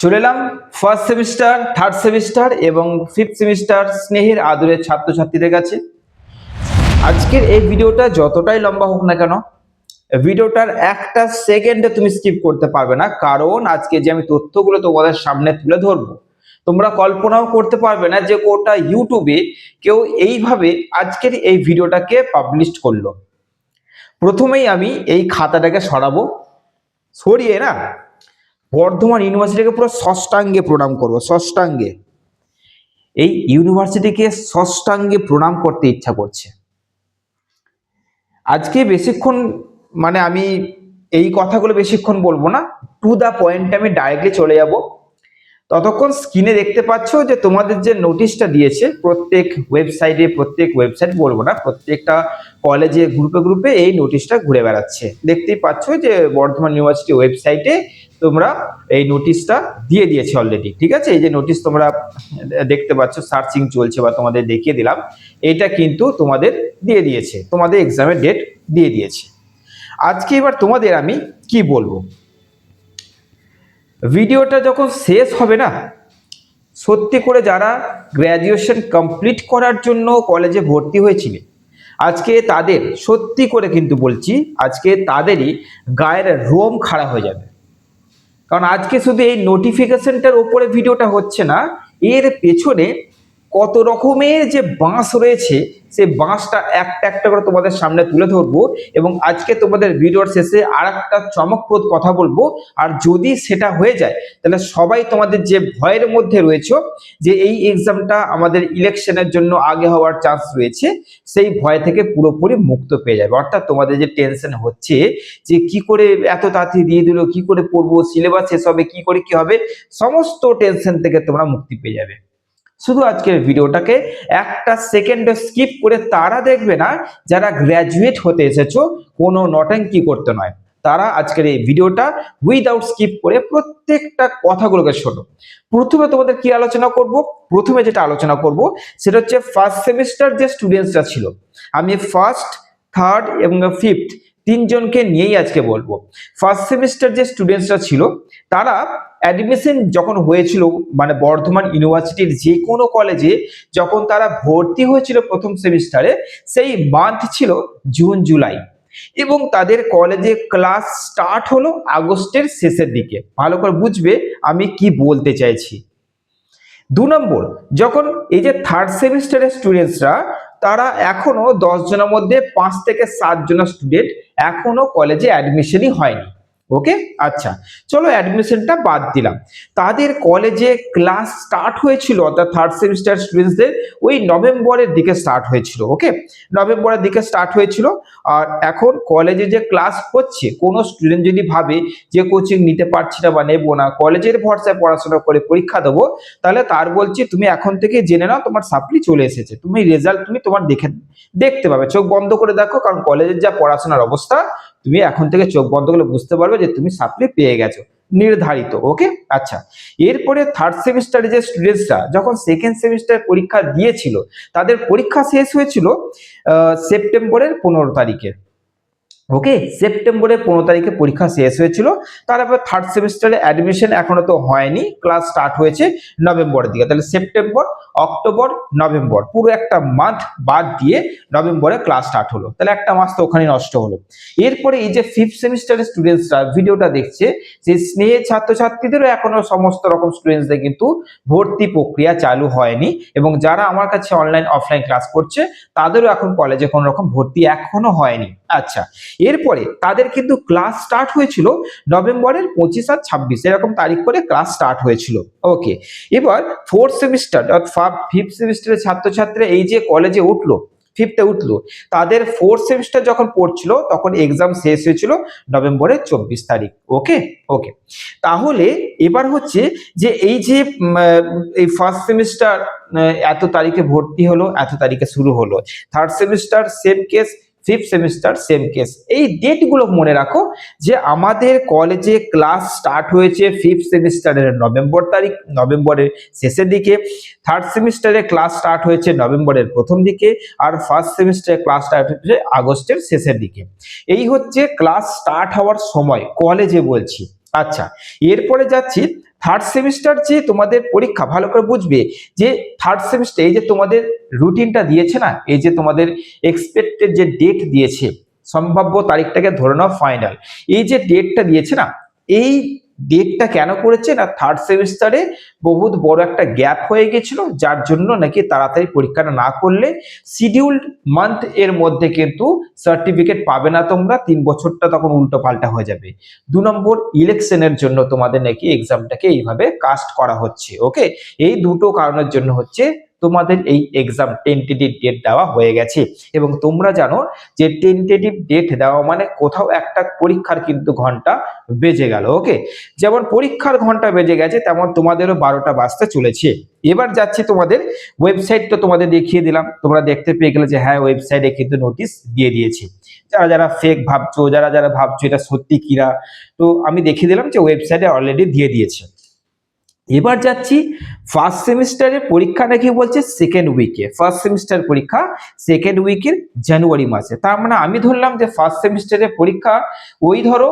চলে এলাম first semester third semester এবং ফিফথ সেমিস্টার স্নেহের আদরের ছাত্রছাত্রীদের কাছে। আজকের এই ভিডিওটা যতটাই লম্বা হোক না কেন, ভিডিওটার একটা সেকেন্ডে তুমি স্কিপ করতে পারবে না, কারণ আজকে যে আমি তথ্যগুলো তোমাদের সামনে তুলে ধরবো, তোমরা কল্পনাও করতে পারবে না যে কোটা ইউটিউবে কেউ এইভাবে আজকের এই ভিডিওটাকে পাবলিশ করল। প্রথমেই আমি এই খাতাটাকে সরাবো। সরিয়ে না বর্ধমান ইউনিভার্সিটিকে পুরো ষষ্ঠাঙ্গে প্রণাম করব, ষষ্ঠাঙ্গে। এই ইউনিভার্সিটিকে ষষ্ঠাঙ্গে প্রণাম করতে ইচ্ছা করছে। আজকে বেশিক্ষণ মানে আমি এই কথাগুলো বেশিক্ষণ বলব না টু দা পয়েন্ট আমি ডাইরেক্টলি চলে যাব। ততক্ষণ স্ক্রিনে দেখতে পাচ্ছ যে তোমাদের যে নোটিশটা দিয়েছে, প্রত্যেক ওয়েবসাইটে প্রত্যেক ওয়েবসাইট বলব না, প্রত্যেকটা কলেজে গ্রুপে গ্রুপে এই নোটিশটা ঘুরে বেড়াচ্ছে। দেখতেই পাচ্ছ যে বর্ধমান ইউনিভার্সিটি ওয়েবসাইটে তোমরা এই নোটিশটা দিয়ে দিয়েছে অলরেডি ঠিক আছে? এই যে নোটিশ তোমরা দেখতে পাচ্ছ সার্চিং চলছে বা তোমাদের দেখিয়ে দিলাম, এটা কিন্তু তোমাদের দিয়ে দিয়েছে, তোমাদের এক্সামের ডেট দিয়ে দিয়েছে। আজকে এবার তোমাদের আমি কি বলব? ভিডিওটা যখন শেষ হবে না, সত্যি করে যারা গ্র্যাজুয়েশন কমপ্লিট করার জন্য কলেজে ভর্তি হয়েছিলে, আজকে তাদের সত্যি করে কিন্তু বলছি, আজকে তাদেরই গায়ের রোম খাড়া হয়ে যাবে। কারণ আজকে শুধু এই নোটিফিকেশনটার ওপরে ভিডিওটা হচ্ছে না, এর পেছনে কত রকমের যে বাঁশ রয়েছে সেই বাঁশটা একটা একটা করে তোমাদের সামনে তুলে ধরবো এবং আজকে তোমাদের ভিডিওর শেষে আর একটা চমকপ্রদ কথা বলব। আর যদি সেটা হয়ে যায়, তাহলে সবাই তোমাদের যে ভয়ের মধ্যে রয়েছে, যে এই এক্সামটা আমাদের ইলেকশনের জন্য আগে হওয়ার চান্স রয়েছে, সেই ভয় থেকে পুরোপুরি মুক্ত পেয়ে যাবে। অর্থাৎ তোমাদের যে টেনশন হচ্ছে, যে কি করে এত তাড়াতাড়ি দিয়ে দিল, কি করে পড়ব, সিলেবাস শেষ হবে, কি করে কি হবে, সমস্ত টেনশন থেকে তোমরা মুক্তি পেয়ে যাবে। শুধু আজকের ভিডিওটাকে একটা সেকেন্ড স্কিপ করে তারা দেখবে না যারা গ্র্যাজুয়েট হতে এসেছ, কোনো নটাঙ্কি করতে নয়। তারা আজকের এই ভিডিওটা উইদাউট স্কিপ করে প্রত্যেকটা কথাগুলোকে শোনো। প্রথমে তোমাদের কি আলোচনা করব? প্রথমে যেটা আলোচনা করব, সেটা হচ্ছে ফার্স্ট সেমিস্টার যে স্টুডেন্টসরা ছিল, আমি ফার্স্ট থার্ড এবং ফিফথ তিনজনকে নিয়েই আজকে বলব। ফার্স্ট সেমিস্টার যে স্টুডেন্টসরা ছিল, তারা অ্যাডমিশন যখন হয়েছিল মানে বর্ধমান ইউনিভার্সিটির যে কোনো কলেজে যখন তারা ভর্তি হয়েছিল প্রথম সেমিস্টারে সেই মান্থ ছিল জুন জুলাই এবং তাদের কলেজে ক্লাস স্টার্ট হলো আগস্টের শেষের দিকে। ভালো করে বুঝবে আমি কি বলতে চাইছি। দু নম্বর, যখন এই যে থার্ড সেমিস্টারের স্টুডেন্টসরা তারা এখনও দশ জনের মধ্যে পাঁচ থেকে সাত জন স্টুডেন্ট এখনও কলেজে অ্যাডমিশনই হয়নি। ওকে আচ্ছা। চলো অ্যাডমিশনটা বাদ দিলাম। তাদের কলেজে ক্লাস স্টার্ট হয়েছিল, অর্থাৎ থার্ড সেমিস্টার স্টুডেন্টসদের ওই নভেম্বরের দিকে স্টার্ট হয়েছিল ওকে নভেম্বরের দিকে স্টার্ট হয়েছিল। আর এখন কলেজে যে ক্লাস হচ্ছে, কোনো স্টুডেন্ট যদি ভাবে যে কোচিং নিতে পারছি না বা নেব না কলেজের ভরসায় পড়াশোনা করে পরীক্ষা দেবো, তাহলে তার বলছি, তুমি এখন থেকে জেনে নাও, তোমার সাপ্লি চলে এসেছে। তুমি রেজাল্ট তুমি তোমার দেখে, দেখতে পাবে। চোখ বন্ধ করে দেখো, কারণ কলেজের যা পড়াশোনার অবস্থা তুমি এখন থেকে চোখ বন্ধ করে বুঝতে পারবে যে তুমি সাপ্লি পেয়ে গেছো, নির্ধারিত ওকে আচ্ছা এরপরে থার্ড সেমিস্টারে যে স্টুডেন্টসরা যখন সেকেন্ড সেমিস্টার পরীক্ষা দিয়েছিল, তাদের পরীক্ষা শেষ হয়েছিল সেপ্টেম্বরের পনেরো তারিখে। ওকে সেপ্টেম্বরের পনেরো তারিখে পরীক্ষা শেষ হয়েছিল। তারপর থার্ড সেমিস্টারে অ্যাডমিশন এখনও তো হয়নি ক্লাস স্টার্ট হয়েছে নভেম্বরের দিকে। তাহলে সেপ্টেম্বর অক্টোবর নভেম্বর পুরো একটা মান্থ বাদ দিয়ে নভেম্বরে ক্লাস স্টার্ট হলো। তাহলে একটা মাস তো ওখানে নষ্ট হলো। এরপরে এই যে ফিফথ সেমিস্টারের স্টুডেন্টসরা ভিডিওটা দেখছে সেই স্নেহের ছাত্রছাত্রীদেরও এখনও সমস্ত রকম স্টুডেন্টসদের কিন্তু ভর্তি প্রক্রিয়া চালু হয়নি এবং যারা আমার কাছে অনলাইন অফলাইন ক্লাস করছে, তাদেরও এখন কলেজে কোনো রকম ভর্তি এখনও হয়নি। আচ্ছা এরপরে তাদের কিন্তু ক্লাস স্টার্ট হয়েছিল নভেম্বরের পঁচিশ আর ছাব্বিশ, এরকম তারিখ করে ক্লাস স্টার্ট হয়েছিল। ওকে এবার ফোর্থ সেমিস্টার ফিফথ সেমিস্টারের ছাত্রছাত্রী এই যে কলেজে উঠল ফিফথে উঠল, তাদের ফোর্থ সেমিস্টার যখন পড়ছিল, তখন এক্সাম শেষ হয়েছিল নভেম্বরের চব্বিশ তারিখ। ওকে ওকে তাহলে এবার হচ্ছে যে এই যে এই ফার্স্ট সেমিস্টার এত তারিখে ভর্তি হলো, এত তারিখে শুরু হলো। Third semester same case fifth semester same case এই ডেটগুলো মনে রাখো যে আমাদের কলেজে ক্লাস স্টার্ট হয়েছে ফিফথ সেমিস্টারের নভেম্বর তারিখ, নভেম্বরের শেষের দিকে। থার্ড সেমিস্টারে ক্লাস স্টার্ট হয়েছে নভেম্বরের প্রথম দিকে আর ফার্স্ট সেমিস্টারে ক্লাস স্টার্ট হয়েছে আগস্টের শেষের দিকে। এই হচ্ছে ক্লাস স্টার্ট হওয়ার সময় কলেজে বলছি। আচ্ছা এরপরে যাচ্ছি থার্ড সেমিস্টার যে তোমাদের পরীক্ষা, ভালো করে বুঝবে যে থার্ড সেমিস্টার এই যে তোমাদের রুটিনটা দিয়েছে না, এই যে তোমাদের এক্সপেক্টেড যে ডেট দিয়েছে, সম্ভাব্য তারিখটাকে ধরে নাও ফাইনাল এই যে ডেটটা দিয়েছে না, এই ডেটটা কেন করেছে না থার্ড সেমিস্টারে বহুত বড় একটা গ্যাপ হয়ে গেছিল, যার জন্য নাকি তাড়াতাড়ি পরীক্ষাটা না করলে শিডিউল্ড মান্থ এর মধ্যে কিন্তু সার্টিফিকেট পাবে না তোমরা, তিন বছরটা তখন উল্টো পাল্টা হয়ে যাবে। দু নম্বর ইলেকশনের জন্য তোমাদের নাকি এক্সামটাকে এইভাবে কাস্ট করা হচ্ছে ওকে এই দুটো কারণের জন্য হচ্ছে তোমাদের এই এক্সাম টেন্টেটিভ ডেট দেওয়া হয়ে গেছে। এবং তোমরা জানো যে টেন্টেটিভ ডেট দেওয়া মানে কোথাও একটা পরীক্ষার কিন্তু ঘণ্টা বেজে গেল ওকে যেমন পরীক্ষার ঘণ্টা বেজে গেছে, তেমন তোমাদেরও বারোটা বাজতে চলেছে। এবার যাচ্ছি তোমাদের ওয়েবসাইট তো তোমাদের দেখিয়ে দিলাম। তোমরা দেখতে পেয়ে গেলে যে হ্যাঁ ওয়েবসাইটে কিন্তু নোটিশ দিয়ে দিয়েছে। যারা যারা ফেক ভাবছ, যারা যারা ভাবছ এটা সত্যি কিনা, তো আমি দেখিয়ে দিলাম যে ওয়েবসাইটে অলরেডি দিয়ে দিয়েছে। এবার যাচ্ছি ফার্স্ট সেমিস্টারের পরীক্ষা নাকি বলছে? সেকেন্ড উইকে ফার্স্ট সেমিস্টার পরীক্ষা সেকেন্ড উইকের জানুয়ারি মাসে। তার মানে আমি ধরলাম যে ফার্স্ট সেমিস্টারের পরীক্ষা ওই ধরো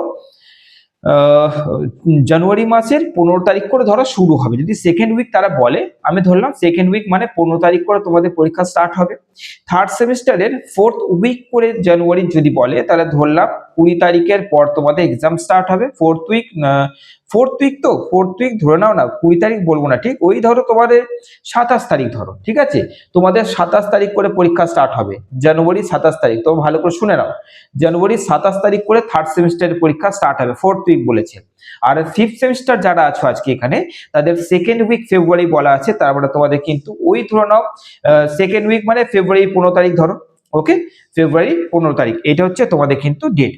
জানুয়ারি মাসের পনেরো তারিখ করে ধরো শুরু হবে। যদি সেকেন্ড উইক তারা বলে, আমি ধরলাম সেকেন্ড উইক মানে পনেরো তারিখ করে তোমাদের পরীক্ষা স্টার্ট হবে। থার্ড সেমিস্টারের ফোর্থ উইক করে জানুয়ারি যদি বলে, তাহলে ধরলাম কুড়ি তারিখের পর তোমাদের এক্সাম স্টার্ট হবে। ফোর্থ উইক ফোর্থ উইক তো ফোর্থ উইক ধরে নাও না, কুড়ি তারিখ বলব না, ঠিক? ওই ধরো তোমাদের সাতাশ তারিখ ধরো, ঠিক আছে? তোমাদের সাতাশ তারিখ করে পরীক্ষা স্টার্ট হবে, জানুয়ারি সাতাশ তারিখ, তো ভালো করে শুনে নাও। জানুয়ারি সাতাশ তারিখ করে থার্ড সেমিস্টারের পরীক্ষা স্টার্ট হবে ফোর্থ উইক বলেছে। আর ফিফথ সেমিস্টার যারা আছো আজকে এখানে, তাদের সেকেন্ড উইক ফেব্রুয়ারি বলা আছে তারপরে তোমাদের কিন্তু ওই ধরে নাও সেকেন্ড উইক মানে ফেব্রুয়ারি পনেরো তারিখ ধরো। ওকে ফেব্রুয়ারি পনেরো তারিখ। এটা হচ্ছে তোমাদের কিন্তু ডেট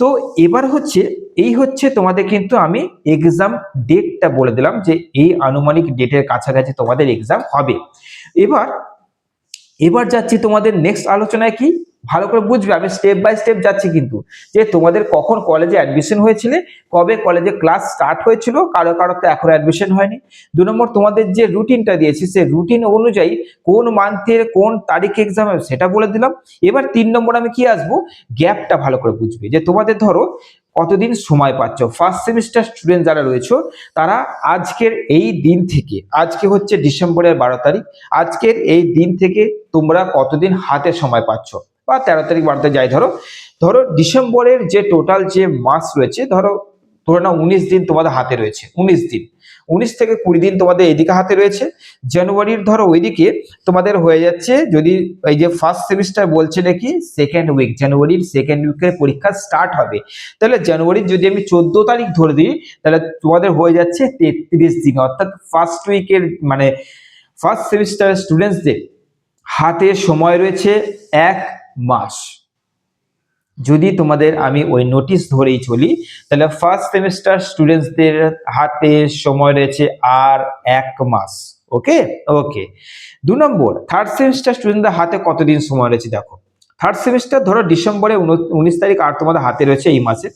তো এবার হচ্ছে, এই হচ্ছে তোমাদের কিন্তু আমি এক্সাম ডেটটা বলে দিলাম যে এই আনুমানিক ডেটের কাছাকাছি তোমাদের এক্সাম হবে। এবার এবার যাচ্ছি তোমাদের নেক্সট আলোচনায় কি? ভালো করে বুঝবে, আমি স্টেপ বাই স্টেপ যাচ্ছি কিন্তু। যে তোমাদের কখন কলেজে অ্যাডমিশন হয়েছিল, কবে কলেজে ক্লাস স্টার্ট হয়েছিল, কারও কারও তো এখনও অ্যাডমিশন হয়নি। দু নম্বর, তোমাদের যে রুটিনটা দিয়েছি, সেই রুটিন অনুযায়ী কোন মান্থের কোন তারিখে এক্সাম হবে সেটা বলে দিলাম। এবার তিন নম্বর আমি কি আসব? গ্যাপটা ভালো করে বুঝবে। যে তোমাদের ধরো, কতদিন সময় পাচ্ছ? ফার্স্ট সেমিস্টার স্টুডেন্ট যারা রয়েছে, তারা আজকের এই দিন থেকে, আজকে হচ্ছে ডিসেম্বরের বারো তারিখ, আজকের এই দিন থেকে তোমরা কতদিন হাতে সময় পাচ্ছ? বা তেরো তারিখ বাড়তে যাই, ধরো ধরো ডিসেম্বরের যে টোটাল যে মাস রয়েছে, ধরো, ধরে নাও উনিশ দিন তোমাদের হাতে রয়েছে, উনিশ দিন। উনিশ থেকে কুড়ি দিন তোমাদের এদিকে হাতে রয়েছে। জানুয়ারির ধরো ওইদিকে তোমাদের হয়ে যাচ্ছে যদি এই যে ফার্স্ট সেমিস্টার বলছে নাকি সেকেন্ড উইক জানুয়ারির সেকেন্ড উইকের পরীক্ষা স্টার্ট হবে। তাহলে জানুয়ারির যদি আমি চোদ্দ তারিখ ধরে দিই, তাহলে তোমাদের হয়ে যাচ্ছে তেত্রিশ দিন। অর্থাৎ ফার্স্ট উইকের মানে ফার্স্ট সেমিস্টার স্টুডেন্টসদের হাতে সময় রয়েছে এক মাস। যদি তোমাদের আমি ওই নোটিশ ধরেই চলি, তাহলে ফার্স্ট সেমিস্টার স্টুডেন্টসদের হাতে সময় রয়েছে আর এক মাস। ওকে ওকে দু নম্বর থার্ড সেমিস্টার স্টুডেন্টদের হাতে কতদিন সময় রয়েছে দেখো। থার্ড সেমিস্টার ধরো ডিসেম্বরে উনিশ তারিখ আর তোমাদের হাতে রয়েছে এই মাসে।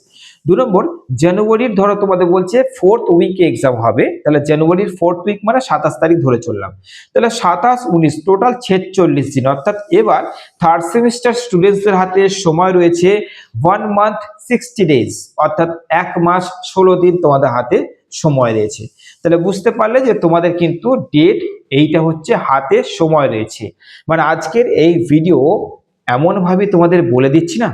দু নম্বর, জানুয়ারির ধরো তোমাদের বলছে ফোর্থ উইকে এক্সাম হবে, তাহলে জানুয়ারির ফোর্থ উইক মানে সাতাশ তারিখ ধরে চললাম। তাহলে সাতাশ, উনিশ টোটাল ছেচল্লিশ দিন। অর্থাৎ এবার থার্ড সেমিস্টার স্টুডেন্টসদের হাতে সময় রয়েছে ওয়ান মান্থ সিক্সটি ডেজ অর্থাৎ এক মাস, ষোলো দিন তোমাদের হাতে সময় রয়েছে। তাহলে বুঝতে পারলে যে তোমাদের কিন্তু ডেট এইটা হচ্ছে হাতে সময় রয়েছে। মানে আজকের এই ভিডিও এমনভাবে তোমাদের বলে দিচ্ছি না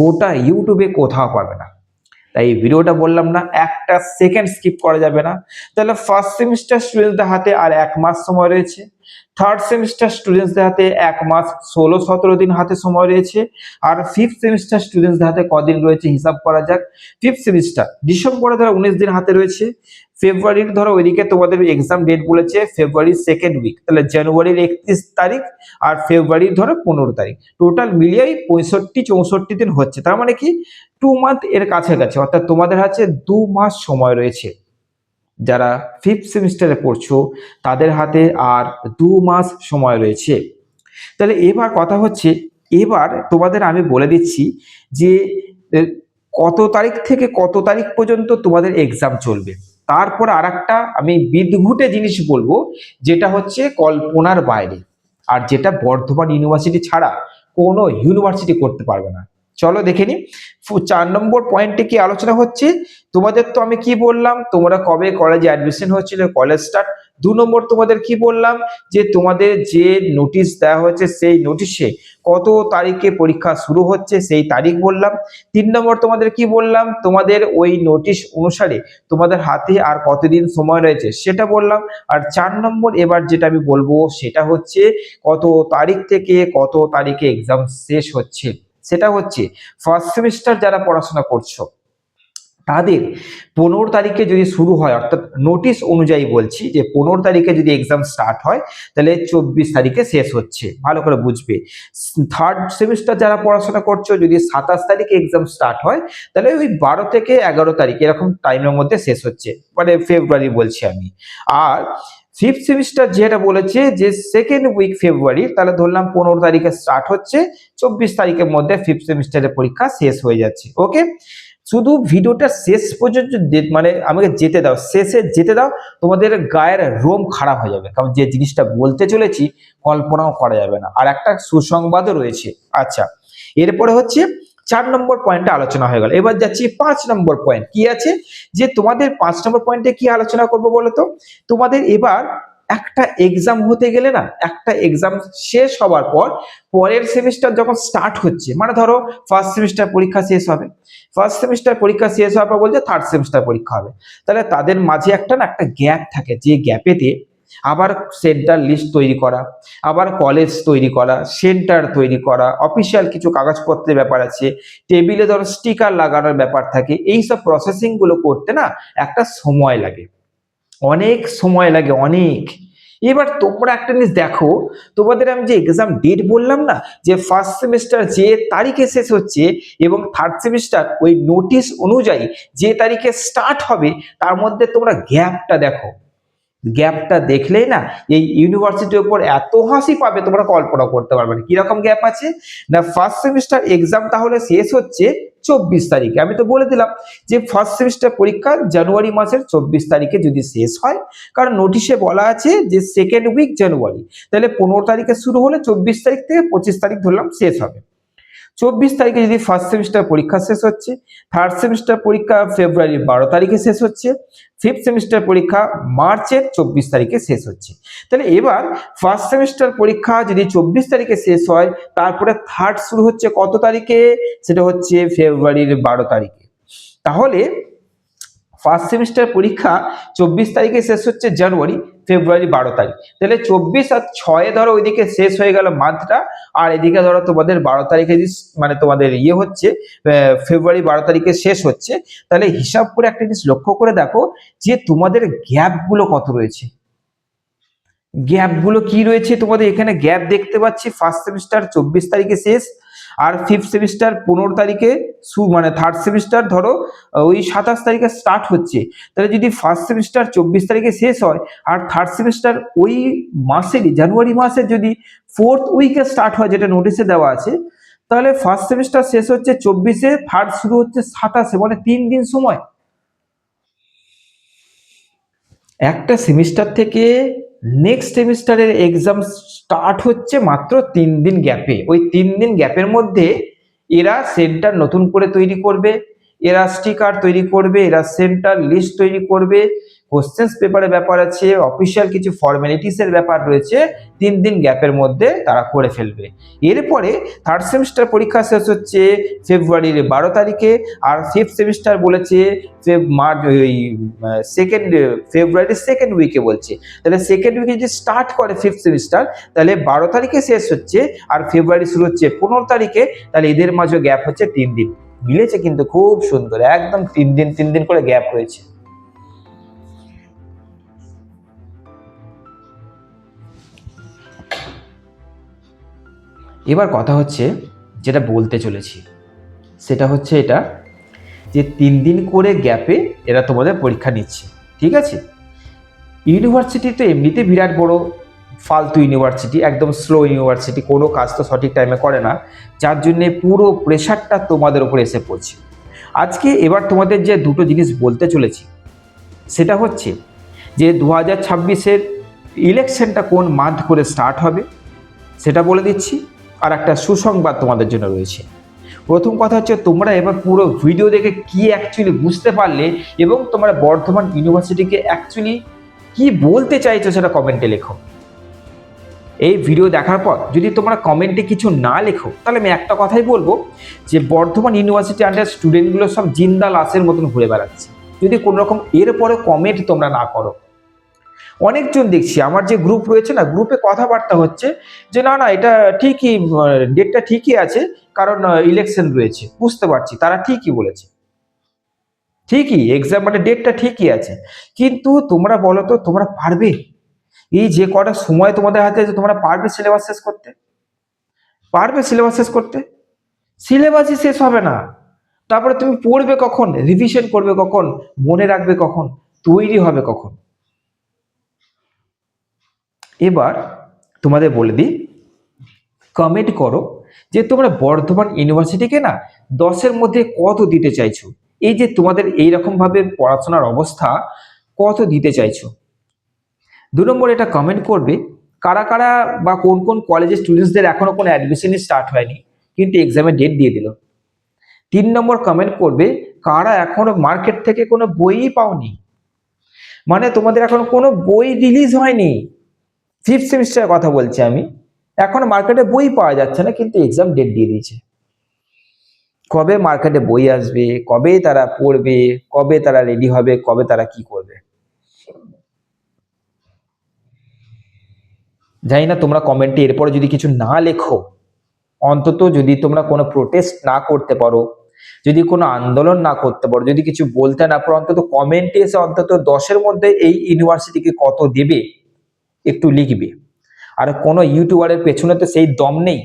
গোটা ইউটিউবে কোথাও পাবে না। তাই এই ভিডিওটা বললাম না, একটা সেকেন্ড স্কিপ করা যাবে না। তাহলে ফার্স্ট সেমিস্টার স্টুডেন্টদের হাতে আর এক মাস সময় রয়েছে। থার্ড সেমিস্টার স্টুডেন্টসদের হাতে এক মাস, ষোলো সতেরো দিন হাতে সময় রয়েছে। আর ফিফথ সেমিস্টার স্টুডেন্টসদের হাতে কদিন রয়েছে হিসাব করা যাক। ফিফথ সেমিস্টার ডিসেম্বরে ধরো উনিশ দিন হাতে রয়েছে। ফেব্রুয়ারির ধরো ওইদিকে তোমাদের এক্সাম ডেট বলেছে, ফেব্রুয়ারির সেকেন্ড উইক তাহলে জানুয়ারির একত্রিশ তারিখ আর ফেব্রুয়ারির ধরো পনেরো তারিখ। টোটাল মিলিয়েই পঁয়ষট্টি, চৌষট্টি দিন হচ্ছে। তার মানে কি? টু মান্থ এর কাছাকাছি, অর্থাৎ তোমাদের হাতে দু মাস সময় রয়েছে। যারা ফিফথ সেমিস্টারে পড়ছো, তাদের হাতে আর দু মাস সময় রয়েছে। তাহলে এবার কথা হচ্ছে, এবার তোমাদের আমি বলে দিচ্ছি যে কত তারিখ থেকে কত তারিখ পর্যন্ত তোমাদের এক্সাম চলবে। তারপর আর একটা আমি বিদঘুটে জিনিস বলব, যেটা হচ্ছে কল্পনার বাইরে। আর যেটা বর্ধমান ইউনিভার্সিটি ছাড়া কোনো ইউনিভার্সিটি করতে পারবে না। চলো দেখে নি। চার নম্বর পয়েন্টে কি আলোচনা হচ্ছে? তোমাদের তো আমি কি বললাম? তোমরা কবে কলেজে অ্যাডমিশন হচ্ছিল কলেজ স্টার্ট দু নম্বর তোমাদের কি বললাম? যে তোমাদের যে নোটিশ দেওয়া হয়েছে, সেই নোটিশে কত তারিখে পরীক্ষা শুরু হচ্ছে, সেই তারিখ বললাম। তিন নম্বর তোমাদের কি বললাম? তোমাদের ওই নোটিশ অনুসারে তোমাদের হাতে আর কতদিন সময় রয়েছে, সেটা বললাম। আর চার নম্বর এবার যেটা আমি বলব, সেটা হচ্ছে কত তারিখ থেকে কত তারিখে এক্সাম শেষ হচ্ছে। সেটা হচ্ছে ফার্স্ট সেমিস্টার যারা পড়াশোনা করছ, তাদের পনেরো তারিখে যদি শুরু হয়, অর্থাৎ নোটিশ অনুযায়ী বলছি যে পনেরো তারিখে যদি এক্সাম স্টার্ট হয়, তাহলে চব্বিশ তারিখে শেষ হচ্ছে। ভালো করে বুঝবে। থার্ড সেমিস্টার যারা পড়াশোনা করছ, যদি সাতাশ তারিখে এক্সাম স্টার্ট হয়, তাহলে ওই বারো থেকে এগারো তারিখ, এরকম টাইমের মধ্যে শেষ হচ্ছে। মানে ফেব্রুয়ারি বলছি আমি। আর ফিফথ সেমিস্টার যেটা বলেছে যে সেকেন্ড উইক ফেব্রুয়ারি তাহলে ধরলাম পনেরো তারিখে স্টার্ট হচ্ছে, চব্বিশ তারিখের মধ্যে ফিফথ সেমিস্টারের পরীক্ষা শেষ হয়ে যাচ্ছে ওকে শুধু ভিডিওটা শেষ পর্যন্ত মানে আমাকে যেতে দাও, শেষে যেতে দাও, তোমাদের গায়ের রোম খারাপ হয়ে যাবে, কারণ যে জিনিসটা বলতে চলেছি, কল্পনাও করা যাবে না। আর একটা সুসংবাদও রয়েছে আচ্ছা এরপরে হচ্ছে চার নম্বর পয়েন্টে আলোচনা হয়ে গেল। এবার যাচ্ছি পাঁচ নম্বর পয়েন্ট কি আছে? যে তোমাদের পাঁচ নম্বর পয়েন্টে কি আলোচনা করব বলো তো তোমাদের এবার একটা এক্সাম হতে গেলে না, একটা এক্সাম শেষ হওয়ার পর পরের সেমিস্টার যখন স্টার্ট হচ্ছে মানে ধরো ফার্স্ট সেমিস্টার পরীক্ষা শেষ হবে। ফার্স্ট সেমিস্টার পরীক্ষা শেষ হওয়ার পর বলছে থার্ড সেমিস্টার পরীক্ষা হবে। তাহলে তাদের মাঝে একটা না একটা গ্যাপ থাকে। যে গ্যাপেতে আবার সেন্টার লিস্ট তৈরি করা, আবার কলেজ তৈরি করা সেন্টার তৈরি করা অফিসিয়াল কিছু কাগজপত্রের ব্যাপার আছে টেবিলে ধরো স্টিকার লাগানোর ব্যাপার থাকে এই সব প্রসেসিংগুলো করতে না একটা সময় লাগে। অনেক সময় লাগে, অনেক। এবার তোমরা একটা জিনিস দেখো, তোমাদের আমি যে এক্সাম ডেট বললাম না, যে ফার্স্ট সেমিস্টার যে তারিখে শেষ হচ্ছে এবং থার্ড সেমিস্টার ওই নোটিশ অনুযায়ী যে তারিখে স্টার্ট হবে, তার মধ্যে তোমরা গ্যাপটা দেখো। গ্যাপটা দেখলেই না এই ইউনিভার্সিটির উপর এত হাসি পাবে, তোমরা কল্পনা করতে পারবে না। কীরকম গ্যাপ আছে? না ফার্স্ট সেমিস্টার এক্সাম তাহলে শেষ হচ্ছে চব্বিশ তারিখে। আমি তো বলে দিলাম যে ফার্স্ট সেমিস্টার পরীক্ষা জানুয়ারি মাসের চব্বিশ তারিখে যদি শেষ হয়, কারণ নোটিশে বলা আছে যে সেকেন্ড উইক জানুয়ারি। তাহলে পনেরো তারিখে শুরু হলে চব্বিশ তারিখ থেকে পঁচিশ তারিখ ধরলাম শেষ হবে। চব্বিশ তারিখে যদি ফার্স্ট সেমিস্টার পরীক্ষা শেষ হচ্ছে থার্ড সেমিস্টার পরীক্ষা ফেব্রুয়ারির বারো তারিখে শেষ হচ্ছে ফিফথ সেমিস্টার পরীক্ষা মার্চের চব্বিশ তারিখে শেষ হচ্ছে। তাহলে এবার ফার্স্ট সেমিস্টার পরীক্ষা যদি চব্বিশ তারিখে শেষ হয়, তারপরে থার্ড শুরু হচ্ছে কত তারিখে? সেটা হচ্ছে ফেব্রুয়ারির বারো তারিখে। তাহলে ফার্স্ট সেমিস্টার পরীক্ষা চব্বিশ তারিখে শেষ হচ্ছে জানুয়ারি, ফেব্রুয়ারি বারো তারিখ। তাহলে চব্বিশ আর ছয়ে ধরো ওইদিকে শেষ হয়ে গেল মান্থটা আর এদিকে ধরো তোমাদের বারো তারিখে মানে তোমাদের ইয়ে হচ্ছে ফেব্রুয়ারি বারো তারিখে শেষ হচ্ছে, তাহলে হিসাব করে একটা জিনিস লক্ষ্য করে দেখো যে তোমাদের গ্যাপগুলো কত রয়েছে। গ্যাপগুলো কি রয়েছে তোমাদের? এখানে গ্যাপ দেখতে পাচ্ছি ফার্স্ট সেমিস্টার চব্বিশ তারিখে শেষ আর ফিফথ সেমিস্টার পনেরো তারিখে সু মানে থার্ড সেমিস্টার ধরো ওই সাতাশ তারিখে স্টার্ট হচ্ছে। তাহলে যদি ফার্স্ট সেমিস্টার চব্বিশ তারিখে শেষ হয়, আর থার্ড সেমিস্টার ওই মাসেরই, জানুয়ারি মাসের যদি ফোর্থ উইকে স্টার্ট হয়, যেটা নোটিশে দেওয়া আছে, তাহলে ফার্স্ট সেমিস্টার শেষ হচ্ছে চব্বিশে থার্ড শুরু হচ্ছে সাতাশে মানে তিন দিন সময়। একটা সেমিস্টার থেকে নেক্সট সেমিস্টারের এক্সাম স্টার্ট হচ্ছে মাত্র তিন দিন গ্যাপে ওই তিন দিন গ্যাপের মধ্যে এরা সেন্টার নতুন করে তৈরি করবে, এরা স্টিকার তৈরি করবে, এরা সেন্টার লিস্ট তৈরি করবে কোশ্চেন্স পেপারের ব্যাপার আছে অফিসিয়াল কিছু ফর্মালিটিস এর ব্যাপার রয়েছে, তিন দিন গ্যাপের মধ্যে তারা করে ফেলবে। এরপরে থার্ড সেমিস্টার পরীক্ষা শেষ হচ্ছে ফেব্রুয়ারির বারো তারিখে, আর ফিফথ সেমিস্টার বলেছে মার্চ ওই সেকেন্ড ফেব্রুয়ারির সেকেন্ড উইকে বলছে। তাহলে সেকেন্ড উইকে যদি স্টার্ট করে ফিফথ সেমিস্টার তাহলে বারো তারিখে শেষ হচ্ছে, আর ফেব্রুয়ারি শুরু হচ্ছে পনেরো তারিখে, তাহলে এদের মাঝে গ্যাপ হচ্ছে তিন দিন। মিলেছে কিন্তু খুব সুন্দর, একদম তিন দিন তিন দিন করে গ্যাপ রয়েছে এবার কথা হচ্ছে যেটা বলতে চলেছি। সেটা হচ্ছে এটা যে তিন দিন করে গ্যাপে এরা তোমাদের পরীক্ষা নিচ্ছে, ঠিক আছে? ইউনিভার্সিটি তো এমনিতে বিরাট বড়, ফালতু ইউনিভার্সিটি একদম স্লো ইউনিভার্সিটি কোনো কাজ তো সঠিক টাইমে করে না। যার জন্যে পুরো প্রেশারটা তোমাদের উপর এসে পড়ছে। আজকে এবার তোমাদের যে দুটো জিনিস বলতে চলেছি, সেটা হচ্ছে যে দু হাজার ছাব্বিশের ইলেকশনটা কোন মান্থ করে স্টার্ট হবে, সেটা বলে দিচ্ছি। আর একটা সুসংবাদ তোমাদের জন্য রয়েছে। প্রথম কথা হচ্ছে, তোমরা এবার পুরো ভিডিও দেখে কি অ্যাকচুয়ালি বুঝতে পারলে এবং তোমরা বর্ধমান ইউনিভার্সিটিকে অ্যাকচুয়ালি কি বলতে চাইছো সেটা কমেন্টে লেখো। এই ভিডিও দেখার পর যদি তোমরা কমেন্টে কিছু না লেখো, তাহলে আমি একটা কথাই বলব যে, বর্ধমান ইউনিভার্সিটি আন্ডার স্টুডেন্টগুলো সব জিন্দা লাশের মতন ঘুরে বেড়াচ্ছে। যদি কোনোরকম এরপরে কমেন্ট তোমরা না করো অনেকজন দেখছি, আমার যে গ্রুপ রয়েছে না গ্রুপে কথাবার্তা হচ্ছে যে, না না, এটা ঠিকই ডেটটা ঠিকই আছে, কারণ ইলেকশন রয়েছে। বুঝতে পারছি, তারা ঠিকই বলেছে। ঠিকই এক্সাম মানে ডেটটা ঠিকই আছে। কিন্তু তোমরা বলো তো, তোমরা পারবে? এই যে কটা সময় তোমাদের হাতে আছে, তোমরা পারবে সিলেবাস শেষ করতে? পারবে সিলেবাস শেষ করতে? সিলেবাসই শেষ হবে না। তারপরে তুমি পড়বে কখন? রিভিশন করবে কখন? মনে রাখবে কখন? তৈরি হবে কখন? এবার তোমাদের বলে দিই কমেন্ট করো যে তোমরা বর্ধমান ইউনিভার্সিটিকে না দশের মধ্যে কত দিতে চাইছো? এই যে তোমাদের এই রকম ভাবে পড়াশোনার অবস্থা, কত দিতে চাইছো? দু নম্বর এটা কমেন্ট করবে, কারা কারা বা কোন কোন কলেজের স্টুডেন্টসদের এখনও কোনো অ্যাডমিশনই স্টার্ট হয়নি, কিন্তু এক্সামের ডেট দিয়ে দিল। তিন নম্বর কমেন্ট করবে, কারা এখনও মার্কেট থেকে কোনো বইই পাওনি? মানে তোমাদের এখনও কোনো বই রিলিজ হয়নি। ফিফথ সেমিস্টারের কথা বলছি আমি, এখন মার্কেটে বই পাওয়া যাচ্ছে না, কিন্তু এক্সাম ডেট দিয়ে দিয়েছে। কবে মার্কেটে বই আসবে, কবে তারা পড়বে, কবে তারা রেডি হবে, কবে তারা কি করবে? জানি না, তোমরা কমেন্টে এরপরে যদি কিছু না লেখো, অন্তত যদি তোমরা কোনো প্রোটেস্ট না করতে পারো, যদি কোনো আন্দোলন না করতে পারো, যদি কিছু বলতে না পারো, অন্তত কমেন্টে এসে অন্তত দশের মধ্যে এই ইউনিভার্সিটিকে কত দেবে? একটু লিখবে। আর কোনো ইউটিউবারের পেছনে তো সেই দম নেই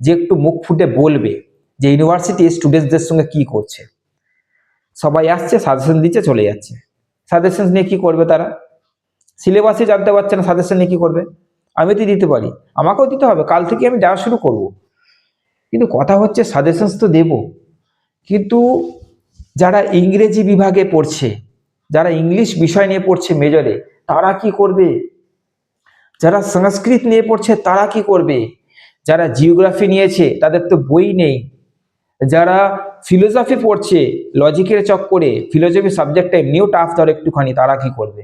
যে একটু মুখ ফুটে বলবে যে ইউনিভার্সিটি স্টুডেন্টসদের সঙ্গে কি করছে। সবাই আসছে সাজেশন দিচ্ছে, চলে যাচ্ছে। সাজেশন নিয়ে কি করবে তারা? সিলেবাসই জানতে পারছে না সাজেশন নিয়ে কি করবে? আমি তো দিতে পারি, আমাকেও দিতে হবে, কাল থেকে আমি দেওয়া শুরু করব। কিন্তু কথা হচ্ছে সাজেশনস তো দেব। কিন্তু যারা ইংরেজি বিভাগে পড়ছে, যারা ইংলিশ বিষয় নিয়ে পড়ছে মেজরে তারা কি করবে? যারা সংস্কৃত নিয়ে পড়ছে তারা কি করবে? যারা জিওগ্রাফি নিয়েছে তাদের তো বই নেই। যারা ফিলোসফি পড়ছে লজিকের চক্করে ফিলোসফি সাবজেক্টটা এমনিও টাফ ধর একটুখানি তারা কি করবে?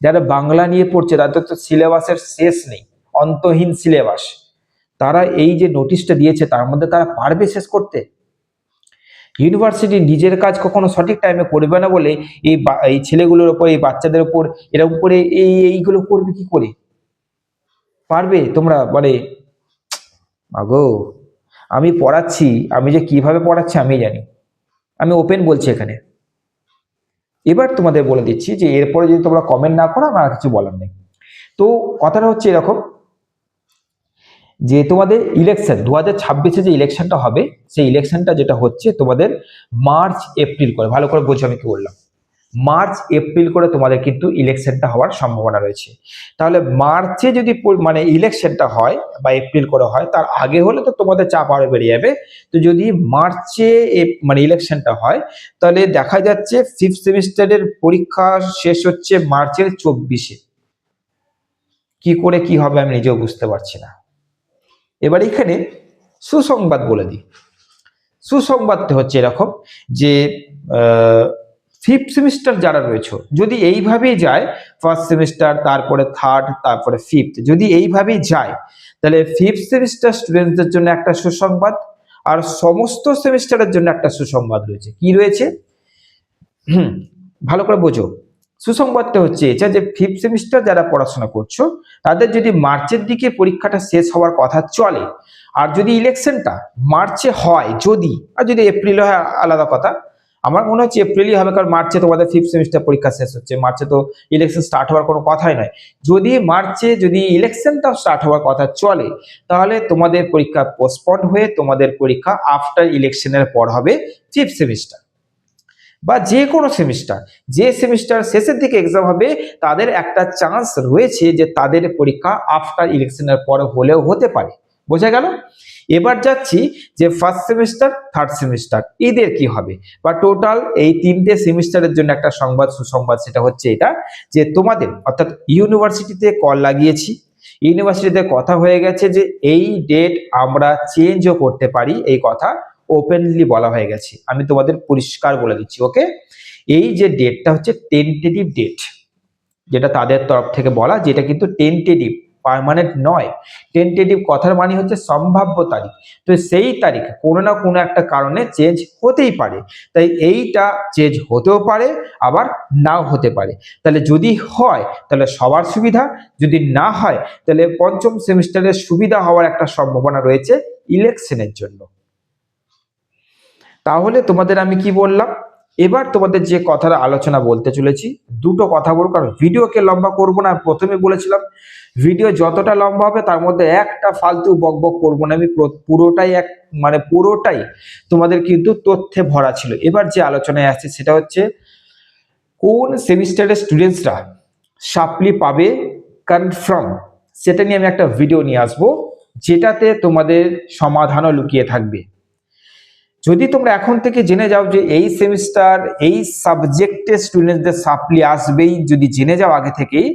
যারা বাংলা নিয়ে পড়ছে তাদের তো সিলেবাসের শেষ নেই, অন্তহীন সিলেবাস তারা এই যে নোটিশটা দিয়েছে, তার মধ্যে তারা পারবে শেষ করতে? ইউনিভার্সিটি নিজের কাজ কখনো সঠিক টাইমে করবে না বলে এই এই ছেলেগুলোর ওপর, এই বাচ্চাদের ওপর, এরকম করে এই, এইগুলো করবে কি করে? পারবে? তোমরা মানে আগো, আমি পড়াচ্ছি, আমি যে কীভাবে পড়াচ্ছি আমি জানি। আমি ওপেন বলছি এখানে। এবার তোমাদের বলে দিচ্ছি যে, এরপরে যদি তোমরা কমেন্ট না করো, আমার কিছু বলার নেই। তো কথাটা হচ্ছে এরকম যে, তোমাদের ইলেকশন দু হাজার ছাব্বিশে যে ইলেকশনটা হবে, সেই ইলেকশনটা যেটা হচ্ছে তোমাদের মার্চ এপ্রিল করে। ভালো করে বোঝো আমি কি বললাম। মার্চ, এপ্রিল করে তোমাদের কিন্তু ইলেকশনটা হওয়ার সম্ভাবনা রয়েছে। তাহলে মার্চে যদি মানে ইলেকশনটা হয় বা এপ্রিল করে হয়, তার আগে হলে তো তোমাদের চাপ আরও বেড়ে যাবে। তো যদি মার্চে মানে ইলেকশনটা হয়, তাহলে দেখা যাচ্ছে ফিফথ সেমিস্টারের পরীক্ষা শেষ হচ্ছে মার্চের চব্বিশে। কি করে কি হবে আমি নিজেও বুঝতে পারছি না। এবার এখানে সুসংবাদ বলে দিই। সুসংবাদটা হচ্ছে এরকম যে ফিফথ সেমিস্টার যারা রয়েছে, যদি এইভাবেই যায় ফার্স্ট সেমিস্টার তারপরে থার্ড তারপরে ফিফথ যদি এইভাবেই যায়, তাহলে ফিফথ সেমিস্টার স্টুডেন্টদের জন্য একটা সুসংবাদ আর সমস্ত সেমিস্টারের জন্য একটা সুসংবাদ রয়েছে। কি রয়েছে? হুম, ভালো করে বোঝো। সুসংবাদটা হচ্ছে এটা যে ফিফথ সেমিস্টার যারা পড়াশোনা করছ, তাদের যদি মার্চের দিকে পরীক্ষাটা শেষ হওয়ার কথা চলে, আর যদি ইলেকশনটা মার্চে হয়, যদি, আর যদি এপ্রিলে হয়, আলাদা কথা আমার মনে হচ্ছে এপ্রিলই হবে, কারণ মার্চে তোমাদের ফিফথ সেমিস্টার পরীক্ষা শেষ হচ্ছে। মার্চে তো ইলেকশন স্টার্ট হওয়ার কোনো কথাই নয়। যদি মার্চে, যদি ইলেকশনটাও স্টার্ট হওয়ার কথা চলে, তাহলে তোমাদের পরীক্ষা পোস্টপন্ড হয়ে তোমাদের পরীক্ষা আফটার ইলেকশনের পর হবে ফিফথ সেমিস্টার বা যে কোনো সেমিস্টার যে সেমিস্টার শেষের দিকে এক্সাম হবে, তাদের একটা চান্স রয়েছে যে তাদের পরীক্ষা আফটার ইলেকশনের পর হলেও হতে পারে। বোঝা গেল? এবার যাচ্ছি যে ফার্স্ট সেমিস্টার থার্ড সেমিস্টার এদের কি হবে? বা টোটাল এই তিনটে সেমিস্টারের জন্য একটা সংবাদ, সুসংবাদ সেটা হচ্ছে এটা যে তোমাদের, অর্থাৎ ইউনিভার্সিটিতে কল লাগিয়েছি। ইউনিভার্সিটিতে কথা হয়ে গেছে যে এই ডেট আমরা চেঞ্জও করতে পারি, এই কথা ওপেনলি বলা হয়ে গেছে। আমি তোমাদের পরিষ্কার বলে দিচ্ছি ওকে এই যে ডেটটা হচ্ছে টেন্টেটিভ ডেট যেটা তাদের তরফ থেকে বলা, যেটা কিন্তু টেন্টেটিভ পার্মানেন্ট নয়। টেন্টেটিভ কথার মানে হচ্ছে সম্ভাব্য তারিখ। তো সেই তারিখ কোনো না কোনো একটা কারণে চেঞ্জ হতেই পারে। তাই এইটা চেঞ্জ হতেও পারে, আবার নাও হতে পারে। তাহলে যদি হয়, তাহলে সবার সুবিধা। যদি না হয়, তাহলে পঞ্চম সেমিস্টারের সুবিধা হওয়ার একটা সম্ভাবনা রয়েছে ইলেকশনের জন্য। তাহলে তোমাদের আমি কি বললাম? এবার তোমাদের যে কথাটা আলোচনা বলতে চলেছি, দুটো কথা বলব কারণ ভিডিওকে লম্বা করব না, প্রথমে বলেছিলাম ভিডিও যতটা লম্বা হবে, তার মধ্যে একটা ফালতু বক বক করব না। আমি পুরোটাই এক মানে পুরোটাই তোমাদের কিন্তু তথ্যে ভরা ছিল। এবার যে আলোচনায় আসছে, সেটা হচ্ছে কোন সেমিস্টারের স্টুডেন্টসরা সাপ্লি পাবে কনফার্ম সেটা নিয়ে আমি একটা ভিডিও নিয়ে আসব, যেটাতে তোমাদের সমাধানও লুকিয়ে থাকবে। যদি তোমরা এখন থেকে জেনে যাও যে এই সেমিস্টার এই সাবজেক্টের স্টুডেন্টদের সাপ্লি আসবেই, যদি জেনে যাও আগে থেকেই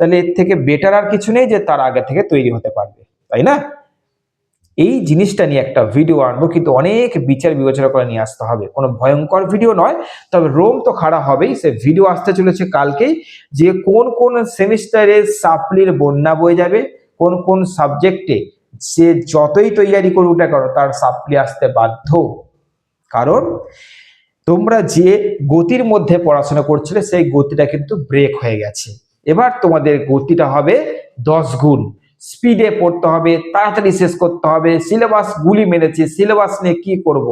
তাহলে এর থেকে বেটার আর কিছু নেই যে তার আগে থেকে তৈরি হতে পারবে, তাই না? এই জিনিসটা নিয়ে একটা ভিডিও আনব, কিন্তু অনেক বিচার বিবেচনা করে নিয়ে আসতে হবে। কোনো ভয়ঙ্কর ভিডিও নয়, তবে রোম তো খাড়া হবেই। সে ভিডিও আসতে চলেছে কালকেই, যে কোন কোন সেমিস্টারে সাপ্লির বন্যা বয়ে যাবে, কোন কোন সাবজেক্টে সে যতই তৈয়ারি করুক না কেন, তার সাপ্লি আসতে বাধ্য। কারণ তোমরা যে গতির মধ্যে পড়াশোনা করছিলে, সেই গতিটা কিন্তু ব্রেক হয়ে গেছে। এবার তোমাদের গতিটা হবে দশ গুণ। স্পিডে পড়তে হবে, তাড়াতাড়ি শেষ করতে হবে সিলেবাস গুলি মেরেছে সিলেবাস নিয়ে কি করব?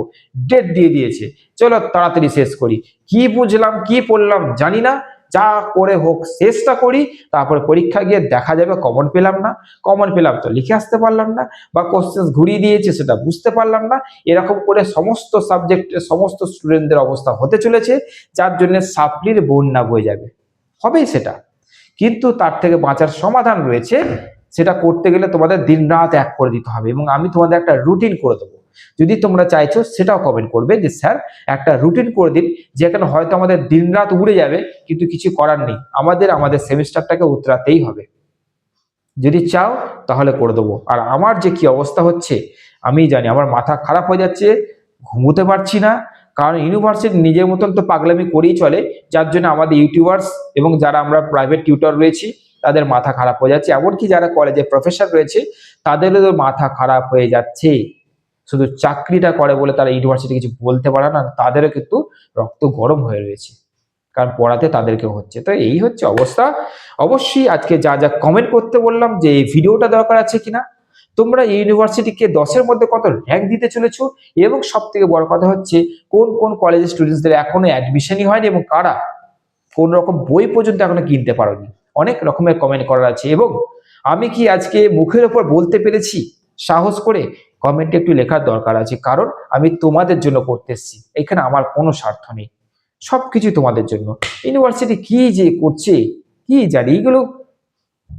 ডেট দিয়ে দিয়েছে। চলো তাড়াতাড়ি শেষ করি। কি বুঝলাম, কি পড়লাম জানি না। যা করে হোক শেষটা করি, তারপরে পরীক্ষা গিয়ে দেখা যাবে কমন পেলাম না। কমন পেলাম তো লিখে আসতে পারলাম না বা কোশ্চেন ঘুরিয়ে দিয়েছে সেটা বুঝতে পারলাম না। এরকম করে সমস্ত সাবজেক্টের সমস্ত স্টুডেন্টদের অবস্থা হতে চলেছে, যার জন্য সাপ্লির বন্যা বয়ে যাবে। হবেই সেটা। কিন্তু তার থেকে বাঁচার সমাধান রয়েছে, সেটা করতে গেলে তোমাদের দিন রাত এক করে দিতে হবে এবং আমি তোমাদের একটা রুটিন করে দেবো। যদি তোমরা চাইছো, সেটাও কমেন্ট করবে যে, স্যার, একটা রুটিন করে দিন, যেখানে হয়তো আমাদের দিন রাত উড়ে যাবে, কিন্তু কিছু করার নেই। আমাদের আমাদের সেমিস্টারটাকে উতরাতেই হবে। যদি চাও, তাহলে করে দেবো। আর আমার যে কি অবস্থা হচ্ছে, আমি জানি, আমার মাথা খারাপ হয়ে যাচ্ছে, ঘুমোতে পারছি না কারণ ইউনিভার্সিটি নিজের মতন তো পাগলামি করেই চলে, যার জন্য আমাদের ইউটিউবার্স এবং যারা আমরা প্রাইভেট টিউটর রয়েছি, তাদের মাথা খারাপ হয়ে যাচ্ছে। এমনকি যারা কলেজে প্রফেসর রয়েছে, তাদেরও মাথা খারাপ হয়ে যাচ্ছে। শুধু চাকরিটা করে বলে তারা ইউনিভার্সিটি কিছু বলতে পারে না, তাদেরও কিন্তু রক্ত গরম হয়ে রয়েছে। কারণ পড়াতে তাদেরকে হচ্ছে। তো এই হচ্ছে অবস্থা। অবশ্যই আজকে যা যা কমেন্ট করতে বললাম, যে এই ভিডিওটা দরকার আছে কিনা তোমরা এই ইউনিভার্সিটিকে দশের মধ্যে কত র্যাঙ্ক দিতে চলেছো? এবং সব থেকে বড় কথা হচ্ছে, কোন কোন কলেজের স্টুডেন্টসদের এখনও অ্যাডমিশনই হয়নি এবং কারা? কোন রকম বই পর্যন্ত এখনও কিনতে পারোনি? অনেক রকমের কমেন্ট করার আছে এবং আমি কি আজকে মুখের ওপর বলতে পেরেছি? সাহস করে কমেন্টে একটু লেখার দরকার আছে, কারণ আমি তোমাদের জন্য করতে এসেছি। এখানে আমার কোনো স্বার্থ নেই। সবকিছু তোমাদের জন্য। ইউনিভার্সিটি কি যে করছে, কি জানি, এগুলো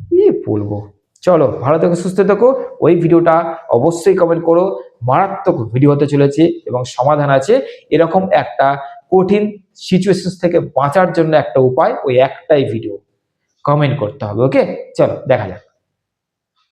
কি বলব? চলো, ভালো থেকো, সুস্থ থেকো। ওই ভিডিওটা অবশ্যই কমেন্ট করো। মারাত্মক ভিডিও হতে চলেছে এবং সমাধান আছে। এরকম একটা কঠিন সিচুয়েশন থেকে বাঁচার জন্য একটা উপায়, ওই একটাই ভিডিও কমেন্ট করতে হবে ওকে চলো, দেখা যাক।